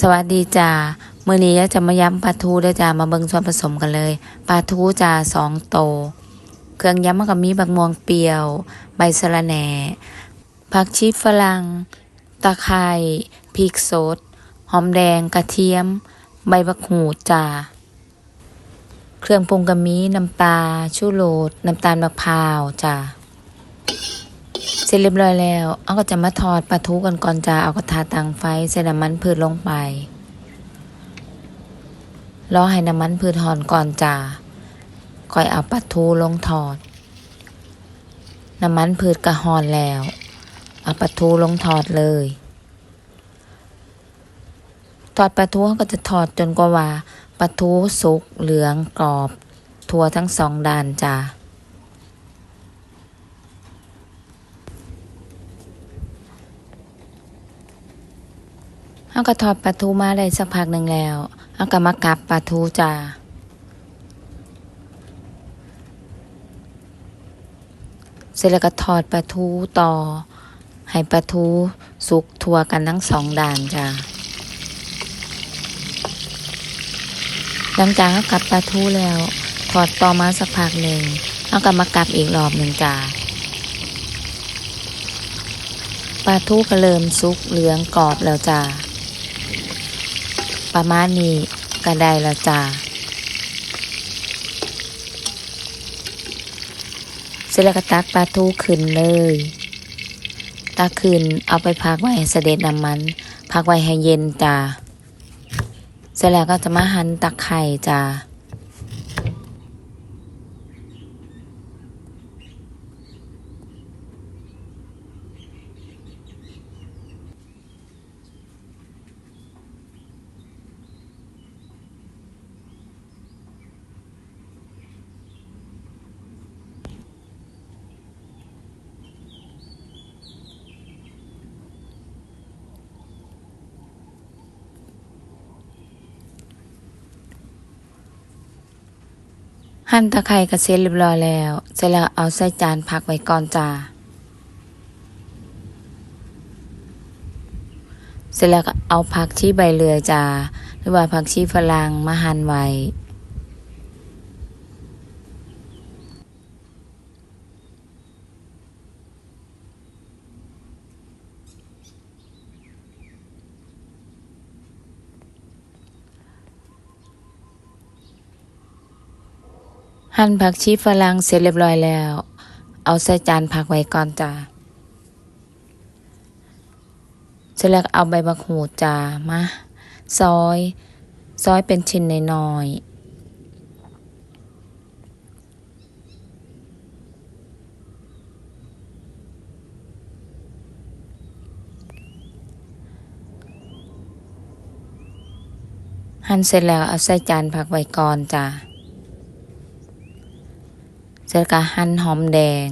สวัสดีจ้าเมื้อนี้จะมาย้ำปลาทูเด้จ้ามาเบิ่งส่วนผสมกันเลยปลาทูจ้าสองโต เครื่องย้ำมันก็มีบักม่วงเปรี้ยว ใบสะระแหน่ผักชีฝรั่งตะไคร้พริกสดหอมแดงกระเทียม ใบบักหูดจ้าเครื่องปรุงก็มีน้ำปลาชูโรสน้ำตาลมะพร้าวจ้า เสร็จเรียบร้อยแล้วเอาก็จะมาทอดปลาทูกันก่อนจ้าเอากระทะตั้งไฟใส่น้ำมันพืชลงไปรอให้น้ำมันพืชหอนก่อนจ้าค่อยเอาปลาทูลงทอด น้ำมันพืชก็หอนแล้ว เอาปลาทูลงทอดเลย ทอดปลาทูเขาก็จะทอดจนกว่าว่าปลาทูสุกเหลืองกรอบ ทั่วทั้งสองด้านจ้า เอาก็ทอดปลาทูมาได้สักพักหนึ่งแล้วเอาก็มากับปลาทูจ้าเสร็จแล้วก็ทอดปลาทูต่อ ให้ปลาทูสุกทั่วกันทั้งสองด้านจ้าหลังจากเขากับปลาทูแล้ว ทอดต่อมาสักพักหนึ่งเอาก็มากับอีกรอบหนึ่งจ้าปลาทูก็เริ่มสุกเหลืองกรอบแล้วจ้า ประมาณนี้ก็ได้แล้วจ้าเสร็จแล้วก็ตักปลาทูขึ้นเลยตักขึ้นเอาไปพักไว้เสด็จน้ำมัน พักไว้ให้เย็นจ้าเสร็จแล้วก็จะมาหั่นตะไคร่จ้า หั่นตะไคร้กระเซ็นเรียบร้อยแล้วเสร็จแล้วเอาใส่จานพักไว้ก่อนจ้าเสร็จแล้วก็เอาผักชีใบเลือยจ้าหรือว่าผักชีฝรั่งมาหั่นไว้ หั่นผักชีฝรั่งเสร็จเรียบร้อยแล้ว เอาใส่จานพักไว้ก่อนจ้าเสร็จแล้วเอาใบบักหูจ้ามาซอย ซอยเป็นชิ้นน้อยหั่นเสร็จแล้วเอาใส่จานพักไว้ก่อนจ้า แล้วก็หั่นหอมแดง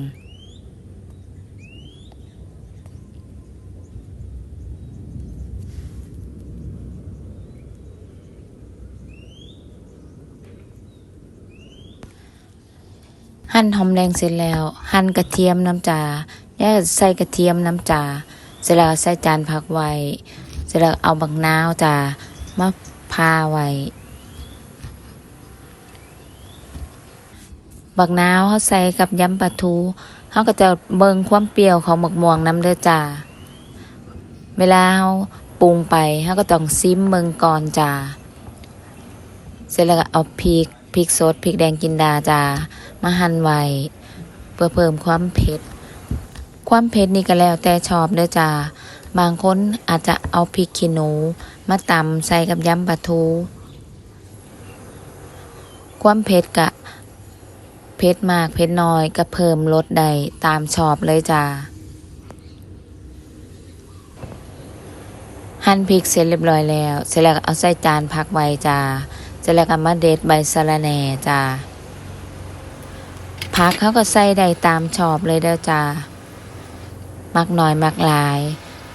หั่นหอมแดงเสร็จแล้ว หั่นกระเทียมน้ำจาแล้วใส่กระเทียมน้ำจาเสร็จแล้วใส่จานพักไว้ เสร็จแล้วเอาบักนาวจามาพาไว้ บักนาวเขาใส่กับยำปลาทูเขาก็จะเบิ่งความเปรี้ยวของหมกม่วงน้ำเด้อจ้าเวลาเขาปรุงไปเขาก็ต้องซิมเบิ่งก่อนจ้าเสร็จแล้วก็เอาพริกพริกสดพริกแดงกินดาจ้ามาหั่นไว้เพื่อเพิ่มความเผ็ด ความเผ็ดนี่ก็แล้วแต่ชอบเด้อจ้าบางคนอาจจะเอาพริกขี้หนูมาตำใส่กับยำปลาทู ความเผ็ดกะ เผ็ดมากเผ็ดน้อยก็เพิ่มลดได้ตามชอบเลยจ้าหั่นพริกเสร็จเรียบร้อยแล้ว เสร็จแล้วเอาใส่จานพักไว้จ้าเสร็จแล้วก็มาเด็ดใบสะระแหน่จ้าผักเขาก็ใส่ได้ตามชอบเลยเด้อจ้ามักน้อยมักหลาย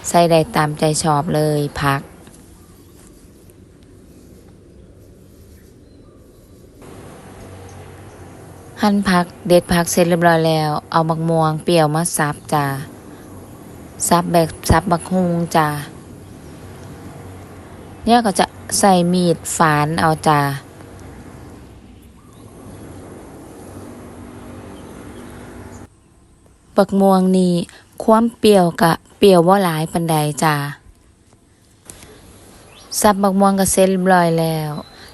ใส่ได้ตามใจชอบเลยผัก หั่นผักเด็ดผักเสร็จเรียบร้อยแล้ว เอาบักม่วงเปรี้ยวมาซับจ้าซับแบบซับบักฮุงจ้าเนี่ยก็จะใส่มีดฝานเอาจ้าบักม่วงนี่ความเปรี้ยวกะเปรี้ยวว่าหลายปันใดจ้าสับบักม่วงก็เสร็จเรียบร้อยแล้ว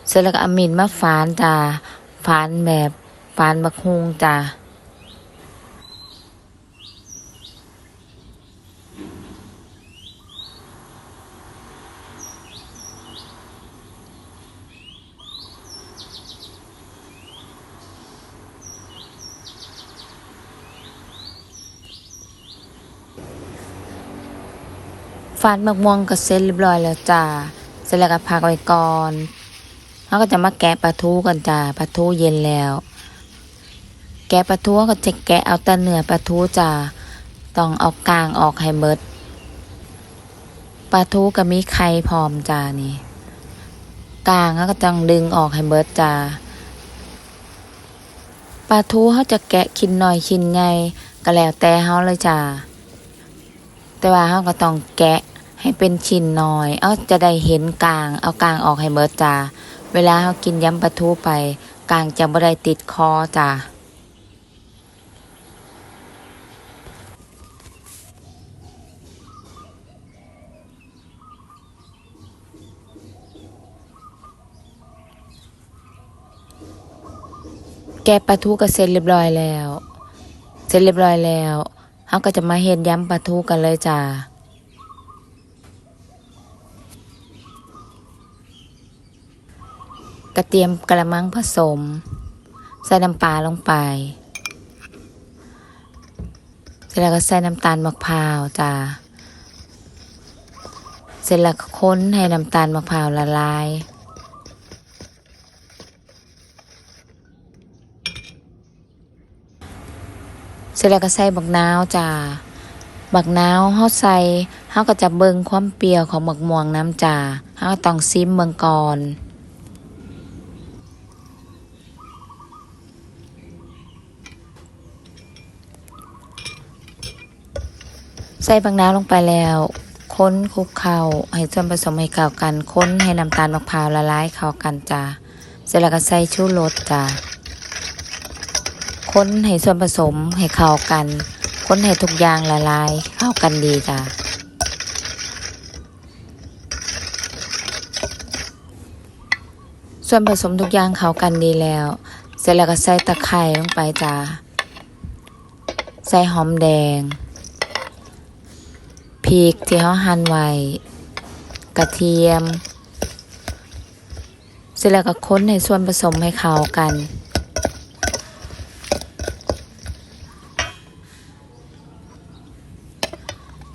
เสร็จแล้วก็เอามีดมาฝานจ้าฝานแบบ ฝานบักฮงจ้าฟาดมะม่วงก็เสร็จเรียบร้อยแล้วจ้า เสร็จแล้วก็พักไว้ก่อนแล้วก็จะมาแกะปลาทูกันจ้า ปลาทูเย็นแล้ว แกะปลาทูก็จะแกะเอาแต่เนื้อปลาทูจ้าต้องเอากลางออกให้เบิดปลาทูก็มีไข่พร้อมจ้านี่กลางแล้วก็ต้องดึงออกให้เบิดจ้าปลาทูเขาจะแกะชิ้นหน่อยชิ้นใหญ่ก็แล้วแต่เขาเลยจ้าแต่ว่าเราก็ต้องแกะให้เป็นชิ้นน้อย เอาจะได้เห็นกลาง เอากลางออกให้เบิดจ้าเวลาเรากินยำปลาทูไป กลางจะบ่ได้ติดคอจ้า แกะปลาทูก็เสร็จเรียบร้อยแล้ว เสร็จเรียบร้อยแล้วเราก็จะมาเฮ็ดย้ำปลาทูกันเลยจ้ากระเทียมกระมังผสม ใส่น้ำปลาลงไป เสร็จแล้วก็ใส่น้ำตาลมะพร้าวจ้าเสร็จแล้วก็ค้นให้น้ำตาลมะพร้าวละลาย ร็จแล้วก็ใส่บักนาวจ้าบักนาวเฮาใส่เฮาก็จะเบิ่งความเปรี้ยวของบักม่วงน้ำจ้าเฮาต้องซิมเบิ่งก่อนใส่บักนาวลงไปแล้ว ค้นคลุกเข้าให้ส่วนผสมให้เข้ากัน ค้นให้น้ำตาลมะพร้าวละลายเข้ากันจ้าเสร็จแล้วก็ใส่ชูรสจ้า ค้นให้ส่วนผสมให้เข้ากัน ค้นให้ทุกอย่างละลายเข้ากันดีจ้ะส่วนผสมทุกอย่างเข้ากันดีแล้ว เสร็จแล้วก็ใส่ตะไคร้ลงไปจ้ะใส่หอมแดงพริกที่เขาหั่นไว้กระเทียม เสร็จแล้วก็ค้นให้ส่วนผสมให้เข้ากัน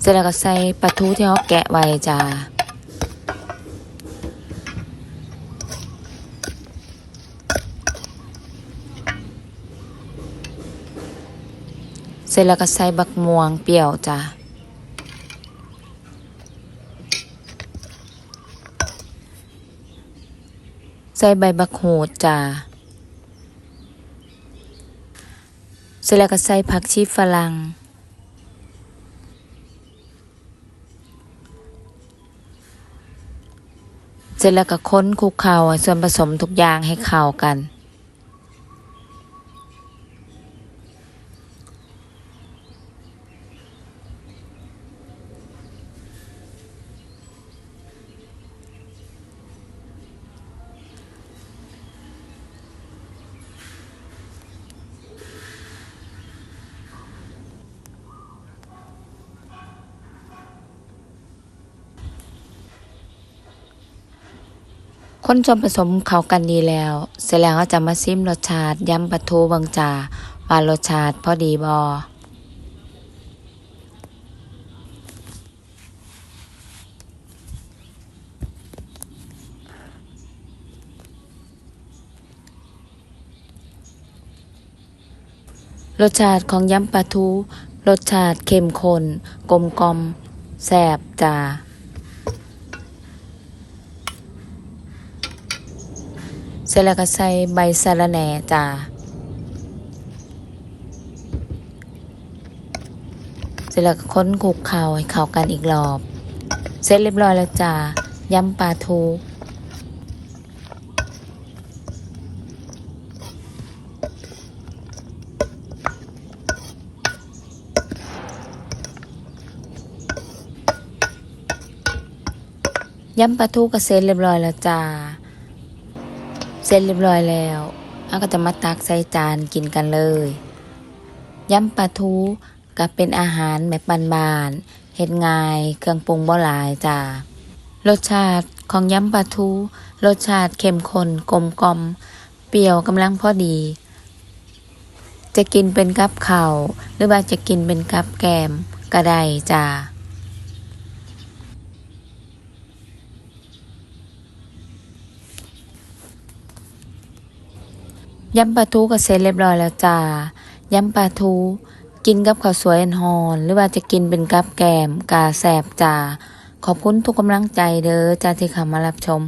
เส ร็จแล้วก็ใส่ปลาทูที่เขาแกะไว้จ้าเสร็จแล้วก็ใส่บักม่วงเปรี้ยวจ้าใส่ใบบักโหดจ้าเสร็จแล้วก็ใส่ผักชีฝรั่ง เสร็จแล้วก็ค้นคลุกเคล้าส่วนผสมทุกอย่างให้เข้ากัน คนส่วนผสมเข้ากันดีแล้ว เสร็จแล้วก็จะมาซิมรสชาติยำปลาทูบางจาว่ารสชาติพอดีบอรสชาติของยำปลาทู รสชาติเข้มข้นกลมกลมแซ่บจ้า เสร็จแล้วก็ใส่ใบสะระแหน่จ้าเสร็จแล้วก็ค้นคลุกเคล้าให้เข้ากันอีกรอบ เสร็จเรียบร้อยแล้วจ้ายำปลาทูยำปลาทูก็เสร็จเรียบร้อยแล้วจ้า ร็จเรียบร้อยแล้วเราก็จะมาตักใส่จานกินกันเลยยำปลาทูก็เป็นอาหารแบบบานๆเฮ็ดง่าย เครื่องปรุงบ่หลายจ้ารสชาติของยำปลาทู รสชาติเข้มข้นกลมกลมเปรี้ยวกำลังพอดี จะกินเป็นกับข้าวหรือว่าจะกินเป็นกับแกมก็ได้จ้า ยำปลาทูก็เสร็จเรียบร้อยแล้วจ้ายำปลาทู กินกับข้าวสวยอนฮอนหรือว่าจะกินเป็นกับแกมกาแสบจ้าขอบคุณทุกกำลังใจเด้อจ้าที่เข้ามารับชม